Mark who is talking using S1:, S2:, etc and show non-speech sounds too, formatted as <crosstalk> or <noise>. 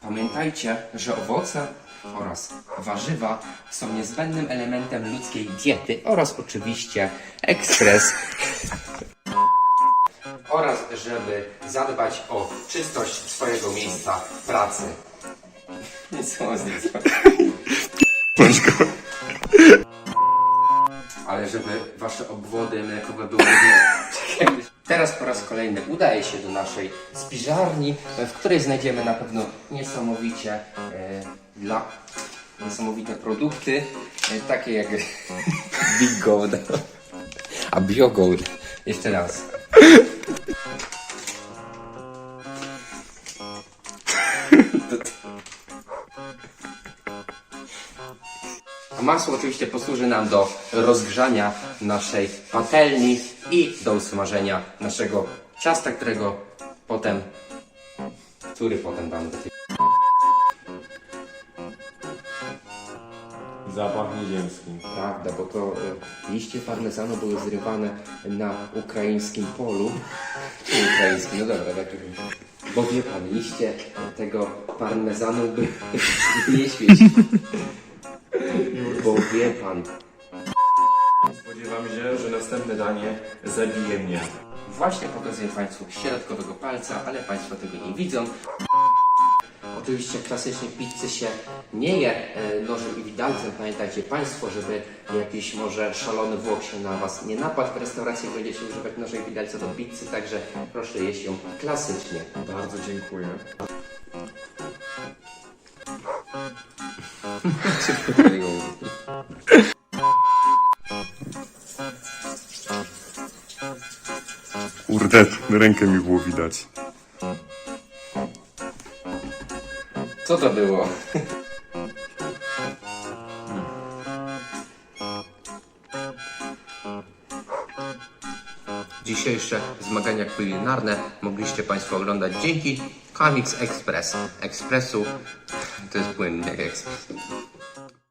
S1: Pamiętajcie, że owoce oraz warzywa są niezbędnym elementem ludzkiej diety oraz oczywiście ekspres. Oraz żeby zadbać o czystość swojego miejsca pracy. Są z nim Ale żeby wasze obwody mlekowe były nie... <laughs> Teraz po raz kolejny udaje się do naszej spiżarni, w której znajdziemy na pewno niesamowicie e, dla niesamowite produkty, e, takie jak <laughs> Big Gold, a Biogold. Jeszcze raz. <laughs> A masło oczywiście posłuży nam do rozgrzania naszej patelni i do usmażenia naszego ciasta, którego potem, który potem damy do tej
S2: Zapach nieziemski.
S1: Prawda, bo to e, liście parmezanu były zrywane na ukraińskim polu. <laughs> Czy ukraińskim, no dobra, tak. Bo wie pan, liście tego parmezanu by <laughs> nie świeci. Bo wie pan,
S2: Spodziewam się, że następne danie zabije mnie.
S1: Właśnie pokazuję Państwu środkowego palca, ale Państwo tego nie widzą. Oczywiście klasycznie pizzy się nie je e, nożem i widelcem. Pamiętajcie Państwo, żeby jakiś może szalony Włoch się na Was nie napadł. W restauracji będziecie używać noża i widelca do pizzy, także proszę jeść ją klasycznie.
S2: Bardzo dziękuję. <laughs>
S3: Kurde, rękę mi było widać.
S1: Co to było? Dzisiejsze zmagania kulinarne mogliście Państwo oglądać dzięki Comics Express. Expressu to jest płyn jak ekspres.